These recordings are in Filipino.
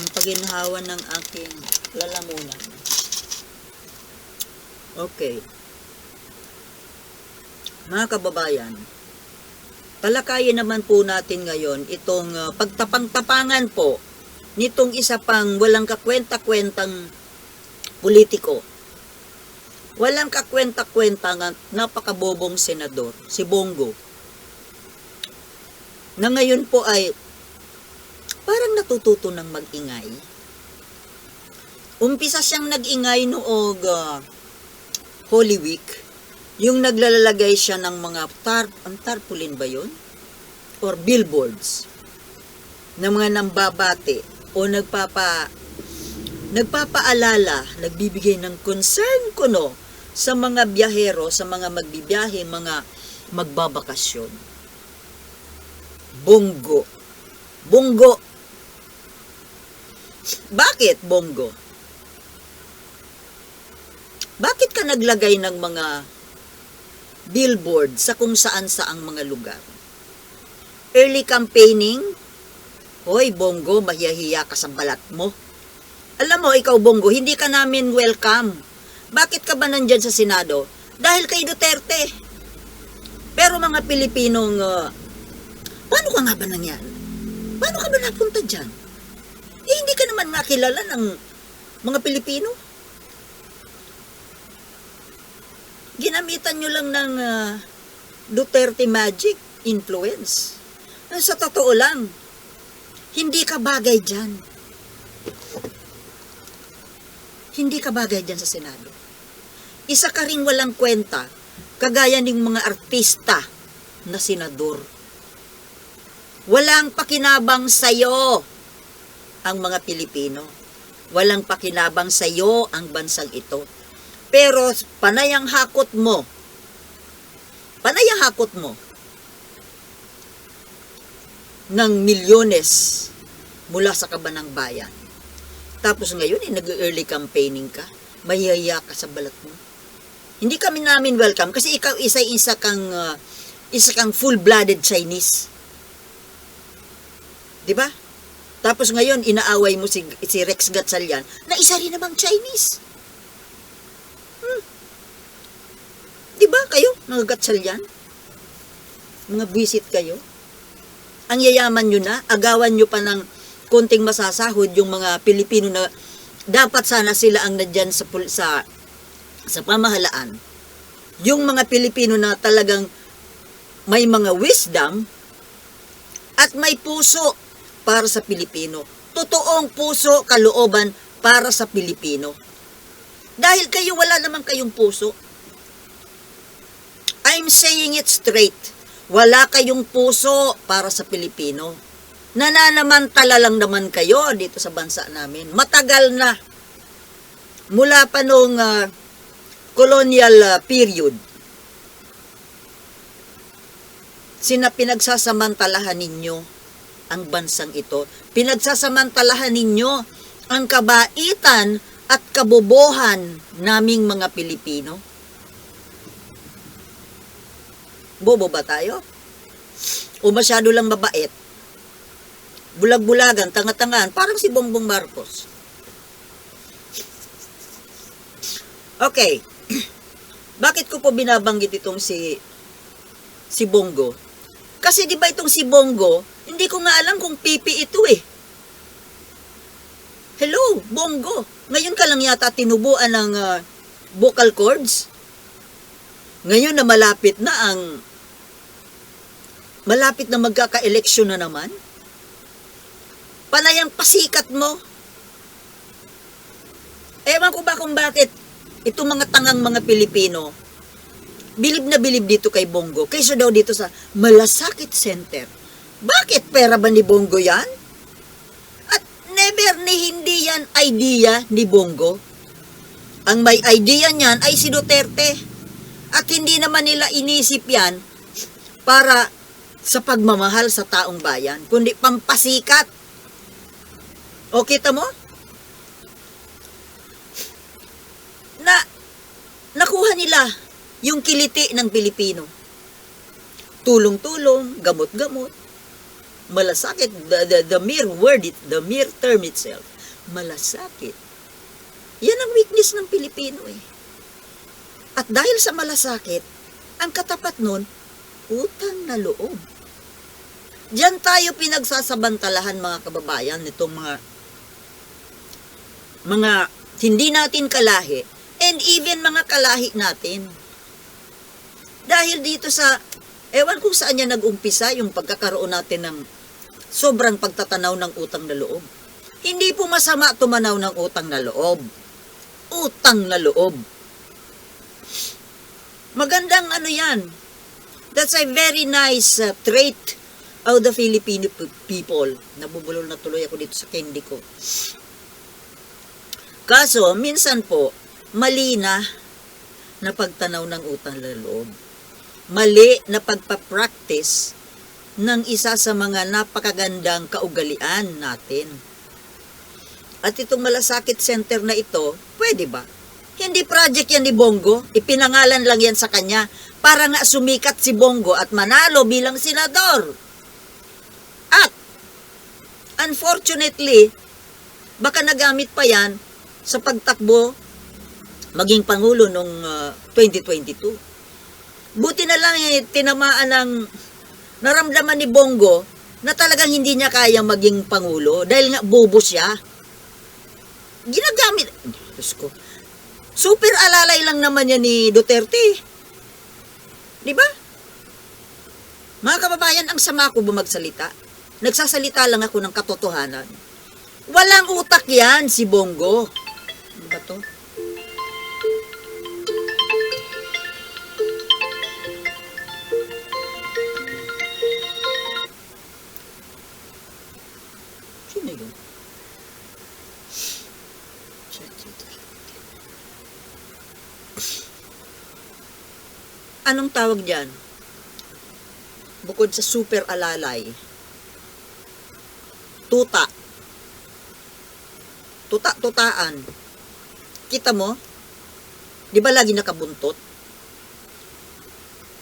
ang paginhawa ng aking lalamunan. Okay. Mga kababayan, talakayin naman po natin ngayon itong uh, pagtapang-tapangan po nitong isa pang walang kakwenta-kwentang politiko. Walang kakwenta-kwentang napakabobong senador, si Bongo. Na ngayon po ay parang natututo ng mag-ingay. Umpisa siyang nag-ingay noong ah, Holy Week, yung naglalagay siya ng mga tar ang ba yun? Or billboards ng mga nambabate o nagpapa nagpapaalala, nagbibigay ng concern kuno sa mga biyahero, sa mga magbibiyahe, mga magbabakasyon. Bongo. Bongo. Bakit bongo? Bakit ka naglagay ng mga billboard sa kung saan saang mga lugar? Early campaigning? Hoy, bongo, mahiyahiya ka sa balat mo. Alam mo, ikaw, bongo, hindi ka namin welcome. Bakit ka ba nandyan sa Senado? Dahil kay Duterte. Pero mga Pilipinong, uh, paano ka nga ba nangyan? Paano ka ba napunta dyan? Naman nga kilala ng mga Pilipino. Ginamitan nyo lang ng uh, Duterte magic influence. Sa totoo lang, hindi ka bagay dyan. Hindi ka bagay dyan sa Senado. Isa ka rin walang kwenta, kagaya ng mga artista na senador. Walang pakinabang sa'yo ang mga Pilipino. Walang pakinabang sa'yo ang bansang ito. Pero panay ang hakot mo. Panay ang hakot mo ng milyones mula sa kabanang bayan. Tapos ngayon, eh, nag-early campaigning ka. Mayaya ka sa balat mo. Hindi kami namin welcome kasi ikaw isa-isa kang uh, isa kang full-blooded Chinese. 'Di ba? Tapos ngayon inaaway mo si, si Rex Gatchalian na isa rin namang Chinese. Hmm. 'Di ba kayo mga Gatchalian? Mga visit kayo. Ang yayaman nyo na, agawan nyo pa ng konting masasahod yung mga Pilipino na dapat sana sila ang nadyan sa, sa sa pamahalaan, yung mga Pilipino na talagang may mga wisdom at may puso para sa Pilipino. Totoong puso, kalooban para sa Pilipino. Dahil kayo wala naman kayong puso. I'm saying it straight. Wala kayong puso para sa Pilipino. Nananamantala lang naman kayo dito sa bansa namin. Matagal na. Mula pa nung ah, colonial uh, period, sina pinagsasamantalahan ninyo ang bansang ito. Pinagsasamantalahan ninyo ang kabaitan at kabobohan naming mga Pilipino. Bobo ba tayo? O masyado lang mabait? Bulag-bulagan, tanga-tangaan, parang si Bongbong Marcos. Okay. Bakit ko po binabanggit itong si si Bongo? Kasi 'di ba itong si Bongo, hindi ko nga alam kung pipi ito eh. Hello, Bongo. Ngayon ka lang yata tinubuan ng ah, vocal cords. Ngayon na malapit na ang malapit na magkaka-eleksyon na naman. Panayang pasikat mo. Ewan ko ba kung bakit itong mga tangang mga Pilipino, bilib na bilib dito kay Bongo, kaysa daw dito sa Malasakit Center. Bakit pera ba ni Bongo yan? At never ni hindi yan idea ni Bongo. Ang may idea niyan ay si Duterte. At hindi naman nila inisip yan para sa pagmamahal sa taong bayan, kundi pampasikat. O kita mo? na nakuha nila yung kiliti ng Pilipino. Tulong-tulong, gamot-gamot. Malasakit, the, the, the mere word, it, the mere term itself, malasakit. Yan ang weakness ng Pilipino eh. At dahil sa malasakit, ang katapat nun, utang na loob. Diyan tayo pinagsasabantalahan mga kababayan nitong mga mga hindi natin kalahi and even mga kalahi natin. Dahil dito sa ewan kung saan niya nag-umpisa yung pagkakaroon natin ng sobrang pagtatanaw ng utang na loob. Hindi po masama tumanaw ng utang na loob. Utang na loob. Magandang ano yan. That's a very nice uh, trait of the Filipino people. Nabubulol na tuloy ako dito sa candy ko. Kaso, minsan po, mali na na pagtanaw ng utang na loob. Mali na pagpapractice ng isa sa mga napakagandang kaugalian natin. At itong malasakit center na ito, pwede ba? Hindi project yan ni Bongo, ipinangalan lang yan sa kanya para nga sumikat si Bongo at manalo bilang senador. At, unfortunately, baka nagamit pa yan sa pagtakbo maging pangulo nung uh, 2022. Buti na lang eh, tinamaan ng naramdaman ni Bongo na talagang hindi niya kaya maging pangulo dahil nga bobo siya. Ginagamit, Diyos ko, super alalay lang naman yan ni Duterte. Di ba? Mga kababayan, ang sama ko bumagsalita. Nagsasalita lang ako ng katotohanan. Walang utak yan si Bongo. Ano ba to? Anong tawag diyan? Bukod sa super alalay. Tuta. Tuta, tutaan. Kita mo? Di ba lagi nakabuntot?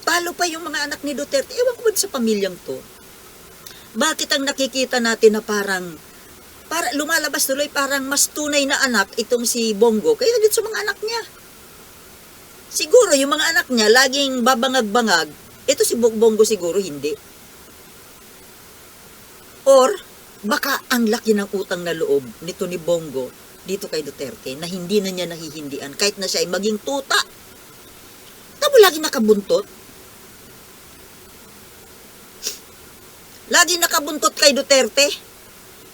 Talo pa yung mga anak ni Duterte. Ewan ko ba sa pamilyang to? Bakit ang nakikita natin na parang para lumalabas tuloy parang mas tunay na anak itong si Bongo kaya dito sa mga anak niya. Siguro yung mga anak niya laging babangag-bangag, ito si Bongo siguro hindi. Or baka ang laki ng utang na loob nito ni Bongo dito kay Duterte na hindi na niya nahihindian kahit na siya ay maging tuta. Tamo lagi nakabuntot. Lagi nakabuntot kay Duterte.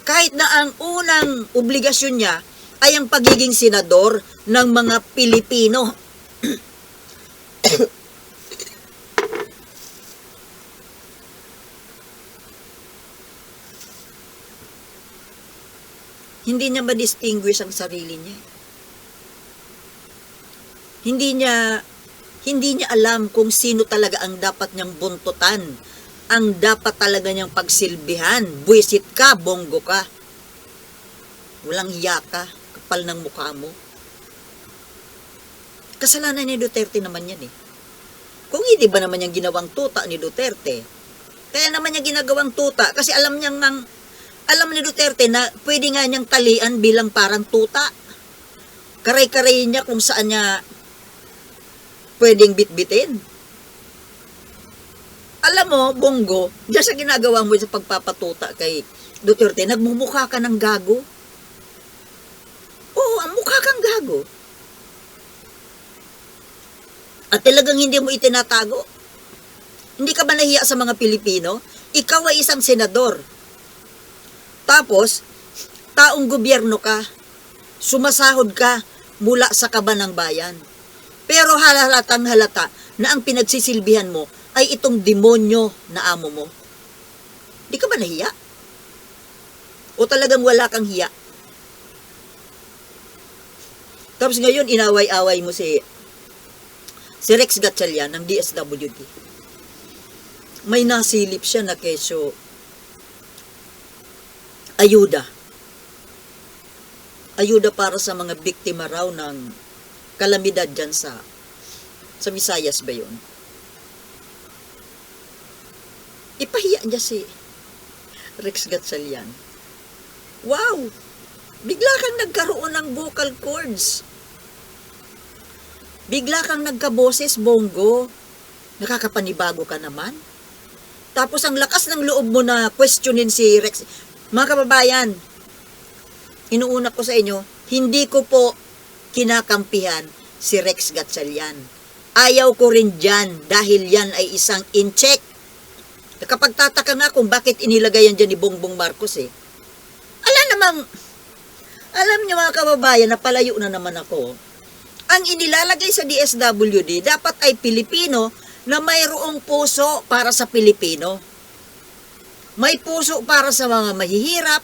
Kahit na ang unang obligasyon niya ay ang pagiging senador ng mga Pilipino. Hindi niya ma-distinguish ang sarili niya. Hindi niya hindi niya alam kung sino talaga ang dapat niyang buntutan ang dapat talaga niyang pagsilbihan. Buisit ka, bonggo ka. Walang hiya ka, kapal ng mukha mo. Kasalanan ni Duterte naman yan eh. Kung hindi ba naman yung ginawang tuta ni Duterte, kaya naman niya ginagawang tuta kasi alam niyang nang, alam ni Duterte na pwede nga niyang talian bilang parang tuta. Karay-karay niya kung saan niya pwedeng bitbitin alam mo, Bongo, diyan sa ginagawa mo sa pagpapatuta kay Duterte, nagmumukha ka ng gago. Oo, ang mukha kang gago. At talagang hindi mo itinatago. Hindi ka ba nahiya sa mga Pilipino? Ikaw ay isang senador. Tapos, taong gobyerno ka. Sumasahod ka mula sa kaban ng bayan. Pero halatang halata na ang pinagsisilbihan mo ay itong demonyo na amo mo. Di ka ba nahiya? O talagang wala kang hiya? Tapos ngayon, inaway-away mo si si Rex Gatchalian ng DSWD. May nasilip siya na keso ayuda. Ayuda para sa mga biktima raw ng kalamidad dyan sa sa Visayas ba yun? ipahiya niya si Rex Gatchalian. Wow! Bigla kang nagkaroon ng vocal cords. Bigla kang nagkaboses, bongo. Nakakapanibago ka naman. Tapos ang lakas ng loob mo na questionin si Rex. Mga kababayan, inuuna ko sa inyo, hindi ko po kinakampihan si Rex Gatchalian. Ayaw ko rin dyan dahil yan ay isang incheck. Nakapagtataka nga kung bakit inilagay yan dyan ni Bongbong Marcos eh. Ala namang, alam niyo mga kababayan, napalayo na naman ako. Ang inilalagay sa DSWD dapat ay Pilipino na mayroong puso para sa Pilipino. May puso para sa mga mahihirap,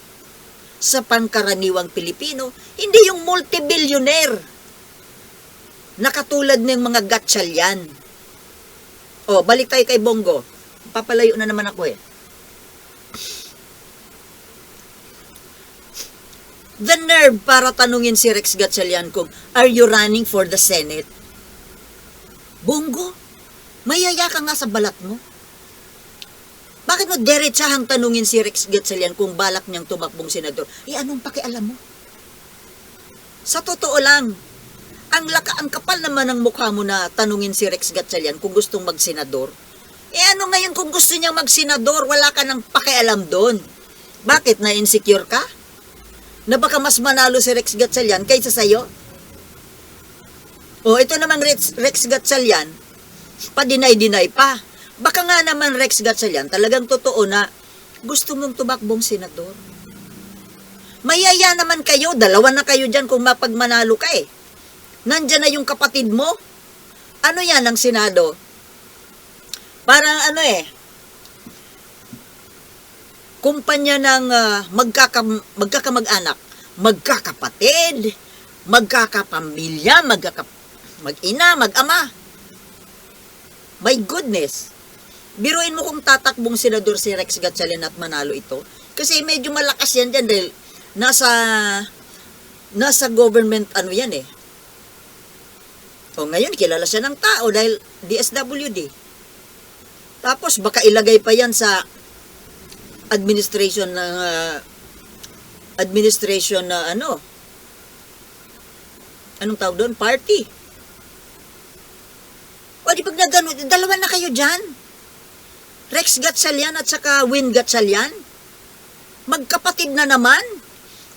sa pangkaraniwang Pilipino, hindi yung multibillionaire na katulad ng mga gatsalyan. O, balik tayo kay Bongo. Papalayo na naman ako eh. The nerve para tanungin si Rex Gatchalian kung, are you running for the Senate? Bongo, mayaya ka nga sa balat mo. Bakit mo diretsahang tanungin si Rex Gatchalian kung balak niyang tumakbong senador? Eh, anong pakialam mo? Sa totoo lang, ang laka ang kapal naman ng mukha mo na tanungin si Rex Gatchalian kung gustong magsenador. Eh ano ngayon kung gusto niyang magsenador, wala ka nang pakialam doon. Bakit? Na-insecure ka? Na baka mas manalo si Rex Gatchalian kaysa sa'yo? O ito namang Rex, Rex Gatchalian, pa-deny-deny pa. Baka nga naman Rex Gatchalian, talagang totoo na gusto mong tumakbong senador. Mayaya naman kayo, dalawa na kayo dyan kung mapagmanalo ka eh. Nandyan na yung kapatid mo. Ano yan ang Senado? Parang ano eh, kumpanya ng ah, magkaka, magkakamag-anak, magkakapatid, magkakapamilya, magkaka, mag-ina, mag-ama. My goodness. Biruin mo kung tatakbong senador si Rex Gatchalian at manalo ito. Kasi medyo malakas yan dyan dahil nasa nasa government ano yan eh. O ngayon kilala siya ng tao dahil DSWD. Tapos baka ilagay pa yan sa administration ng ah, administration na ano anong tawag doon? Party. O di pag na ganun, dalawa na kayo dyan. Rex Gatchalian at saka Win Gatchalian. Magkapatid na naman.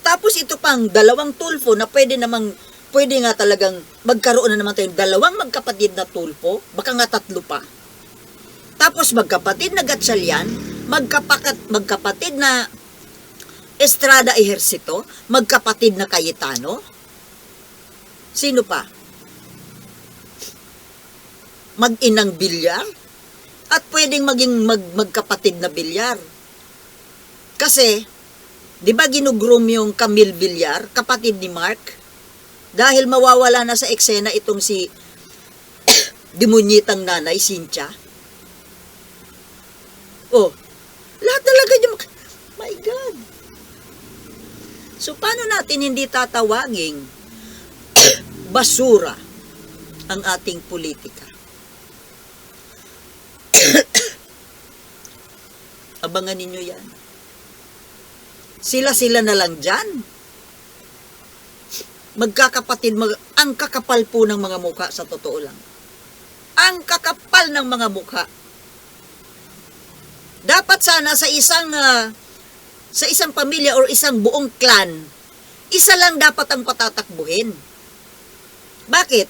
Tapos ito pang dalawang tulfo na pwede namang pwede nga talagang magkaroon na naman tayong dalawang magkapatid na tulpo, baka nga tatlo pa. Tapos magkapatid na Gatchalian, magkapakat, magkapatid na Estrada Ejercito, magkapatid na Cayetano. Sino pa? Mag-inang bilyar? At pwedeng maging mag, magkapatid na bilyar. Kasi, di ba ginugroom yung Camille Villar, kapatid ni Mark? Dahil mawawala na sa eksena itong si demunyitang nanay, Cynthia. Oh, lahat talaga yung... My God! So, paano natin hindi tatawaging basura ang ating politika? Abangan ninyo yan. Sila-sila na lang dyan. Magkakapatid, mag, ang kakapal po ng mga mukha sa totoo lang. Ang kakapal ng mga mukha. Dapat sana sa isang ah, sa isang pamilya or isang buong clan, isa lang dapat ang patatakbuhin. Bakit?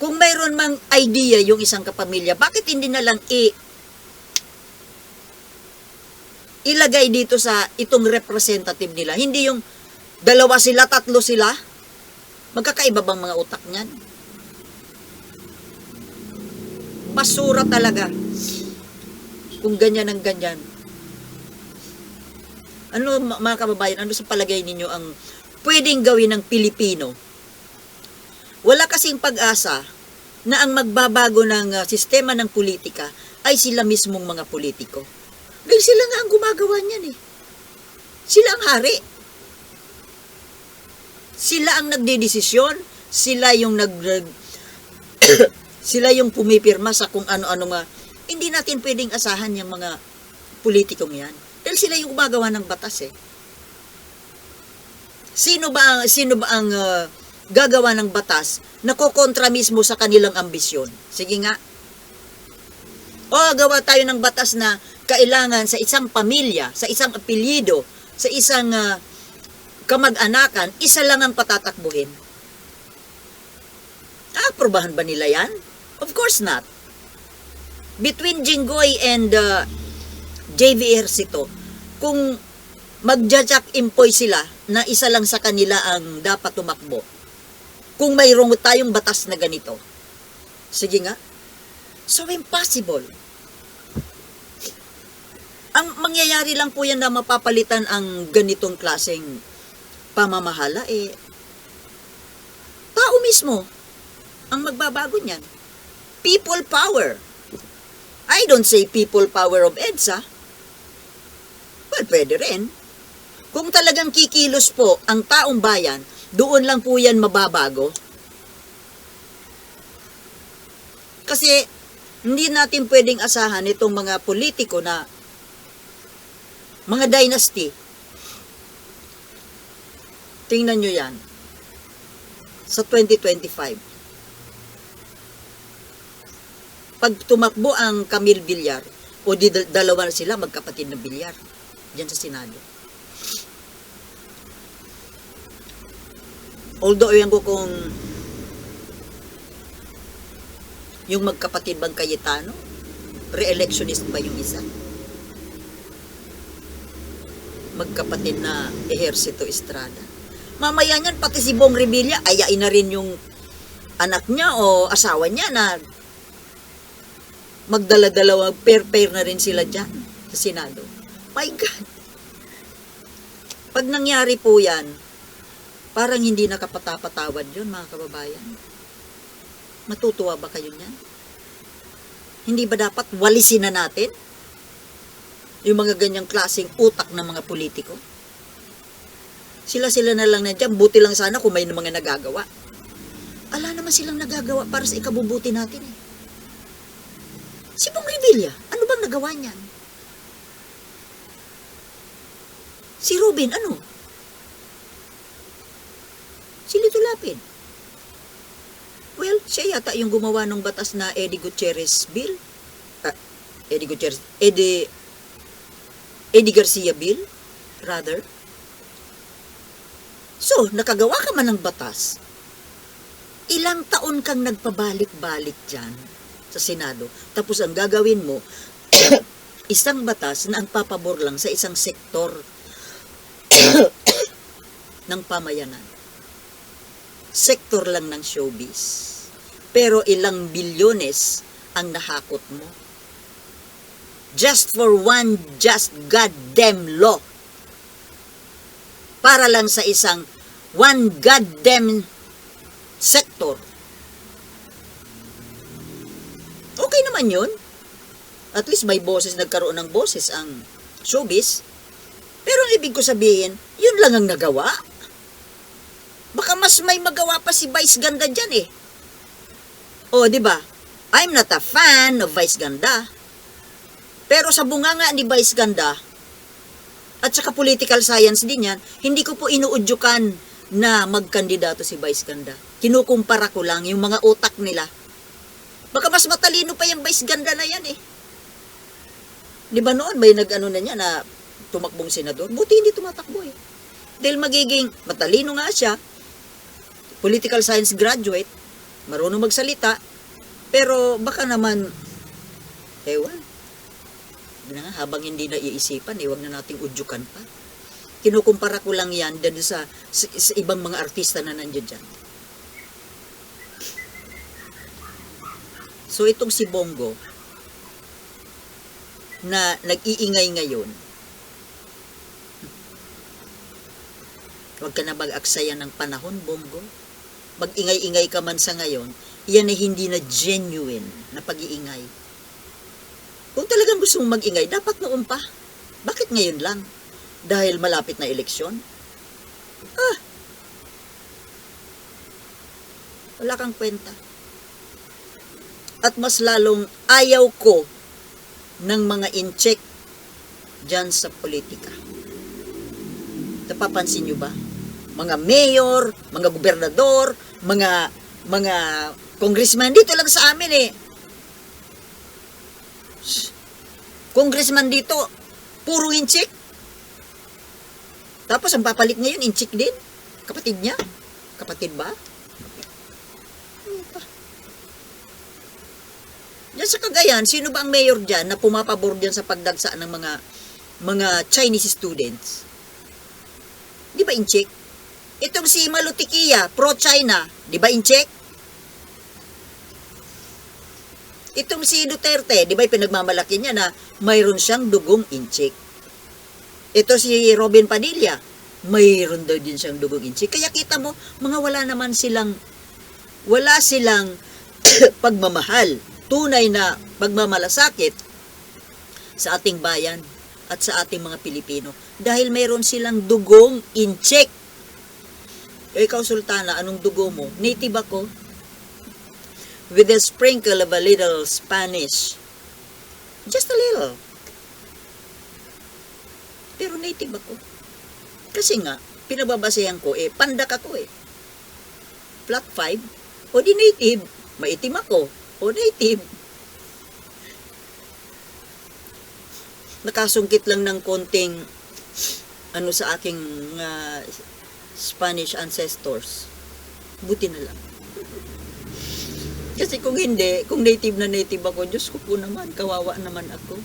Kung mayroon mang idea yung isang kapamilya, bakit hindi na lang i ilagay dito sa itong representative nila? Hindi yung dalawa sila, tatlo sila? Magkakaiba bang mga utak niyan? Basura talaga. Kung ganyan ang ganyan. Ano mga kababayan, ano sa palagay ninyo ang pwedeng gawin ng Pilipino? Wala kasing pag-asa na ang magbabago ng uh, sistema ng politika ay sila mismong mga politiko. Dahil sila nga ang gumagawa niyan eh. Sila ang hari. Sila ang nagdedesisyon, sila yung nag sila yung pumipirma sa kung ano-ano nga. Hindi natin pwedeng asahan yung mga politikong yan. Dahil sila yung gumagawa ng batas eh. Sino ba ang, sino ba ang ah, gagawa ng batas na kokontra mismo sa kanilang ambisyon? Sige nga. O gawa tayo ng batas na kailangan sa isang pamilya, sa isang apelyido, sa isang ah, kamag-anakan, isa lang ang patatakbuhin. Aprobahan ba nila yan? Of course not. Between Jinggoy and uh, JVR Sito, kung magjajak impoy sila na isa lang sa kanila ang dapat tumakbo, kung mayroong tayong batas na ganito, sige nga, so impossible. Ang mangyayari lang po yan na mapapalitan ang ganitong klaseng pamamahala, eh, tao mismo ang magbabago niyan. People power. I don't say people power of EDSA. Well, pwede rin. Kung talagang kikilos po ang taong bayan, doon lang po yan mababago. Kasi hindi natin pwedeng asahan itong mga politiko na mga dynasty. Tingnan nyo yan. Sa 2025 pag tumakbo ang Camille Villar, o di dal- dalawa sila magkapatid na Villar, diyan sa Senado. Although, yan ko kung yung magkapatid bang Cayetano, re-electionist ba yung isa? Magkapatid na Ejercito Estrada. Mamaya niyan, pati si Bong Revilla, ayain na rin yung anak niya o asawa niya na magdala-dalawa, pair-pair na rin sila dyan sa Senado. My God! Pag nangyari po yan, parang hindi nakapatapatawad yun, mga kababayan. Matutuwa ba kayo niyan? Hindi ba dapat walisin na natin yung mga ganyang klaseng utak ng mga politiko? Sila-sila na lang na dyan, buti lang sana kung may mga nagagawa. Ala naman silang nagagawa para sa ikabubuti natin eh. Si Bong Revilla, ano bang nagawa niyan? Si Robin, ano? Si Lito Lapid. Well, siya yata yung gumawa ng batas na Eddie Gutierrez Bill. Ah, Eddie Gutierrez, Eddie, Eddie Garcia Bill, rather. So, nakagawa ka man ng batas, ilang taon kang nagpabalik-balik dyan sa Senado. Tapos ang gagawin mo, isang batas na ang papabor lang sa isang sektor ng pamayanan. Sektor lang ng showbiz. Pero ilang bilyones ang nahakot mo. Just for one just goddamn law. Para lang sa isang one goddamn sector naman yun. At least may boses, nagkaroon ng boses ang showbiz. Pero ang ibig ko sabihin, yun lang ang nagawa. Baka mas may magawa pa si Vice Ganda dyan eh. O, di ba? I'm not a fan of Vice Ganda. Pero sa bunganga ni Vice Ganda, at saka political science din yan, hindi ko po inuudyukan na magkandidato si Vice Ganda. Kinukumpara ko lang yung mga utak nila Baka mas matalino pa yung vice ganda na yan eh. Di ba noon may nag-ano na niya na tumakbong senador? Buti hindi tumatakbo eh. Dahil magiging matalino nga siya, political science graduate, marunong magsalita, pero baka naman, ewan, na, habang hindi na iisipan, eh, wag na nating udyukan pa. Kinukumpara ko lang yan dahil sa, sa, sa ibang mga artista na nandiyan dyan. So itong si Bongo na nag-iingay ngayon, huwag ka na mag-aksaya ng panahon, Bongo. Mag-ingay-ingay ka man sa ngayon, yan ay hindi na genuine na pag-iingay. Kung talagang gusto mong mag-ingay, dapat noon pa. Bakit ngayon lang? Dahil malapit na eleksyon? Ah, wala kang kwenta at mas lalong ayaw ko ng mga incheck dyan sa politika. Napapansin nyo ba? Mga mayor, mga gobernador, mga mga congressman dito lang sa amin eh. Congressman dito, puro inchik. Tapos ang papalit ngayon, inchik din. Kapatid niya. Kapatid ba? Ano pa? Yan sa Cagayan, sino ba ang mayor dyan na pumapabor dyan sa pagdagsa ng mga mga Chinese students? Di ba inchik? Itong si Malutikia, pro-China, di ba inchik? Itong si Duterte, di ba pinagmamalaki niya na mayroon siyang dugong inchik. Ito si Robin Padilla, mayroon daw din siyang dugong inchik. Kaya kita mo, mga wala naman silang, wala silang pagmamahal, tunay na pagmamalasakit sa ating bayan at sa ating mga Pilipino. Dahil mayroon silang dugong inchik. Eh, ikaw, Sultana, anong dugo mo? Native ako. With a sprinkle of a little Spanish. Just a little. Pero native ako. Kasi nga, pinababasehan ko, eh, pandak ako eh. Flat 5, o di native. Maitim ako, o native. Nakasungkit lang ng konting ano sa aking mga Spanish ancestors. Buti na lang. Kasi kung hindi, kung native na native ako, Diyos ko po naman, kawawa naman ako.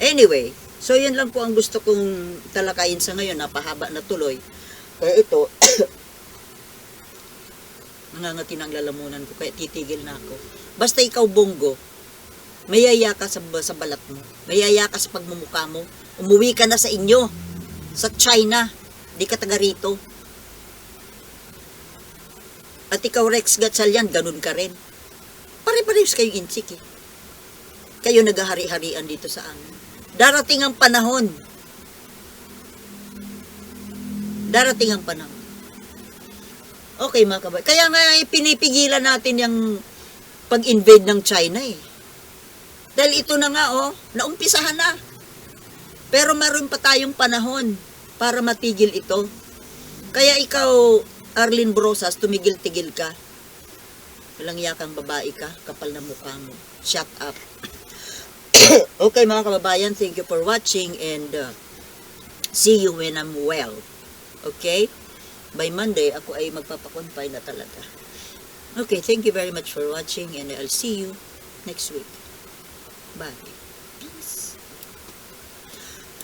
Anyway, so yan lang po ang gusto kong talakayin sa ngayon, napahaba na tuloy. Kaya ito, nangangati ng lalamunan ko, kaya titigil na ako. Basta ikaw, Bongo, mayaya ka sa, sa balat mo. Mayaya ka sa pagmumukha mo. Umuwi ka na sa inyo. Sa China. Di ka taga rito. At ikaw, Rex Gatchalian, ganun ka rin. Pare-parehas kayong insik eh. Kayo naghahari-harian dito sa amin. Darating ang panahon. Darating ang panahon. Okay mga kabay. Kaya nga eh, pinipigilan natin yung pag-invade ng China eh. Dahil ito na nga oh, naumpisahan na. Pero meron pa tayong panahon para matigil ito. Kaya ikaw, Arlene Brosas, tumigil-tigil ka. Walang yakang babae ka, kapal na mukha mo. Shut up. okay mga kababayan, thank you for watching and uh, see you when I'm well. Okay? By Monday, ako ay magpapakonfine na talaga. Okay, thank you very much for watching and I'll see you next week. Bye.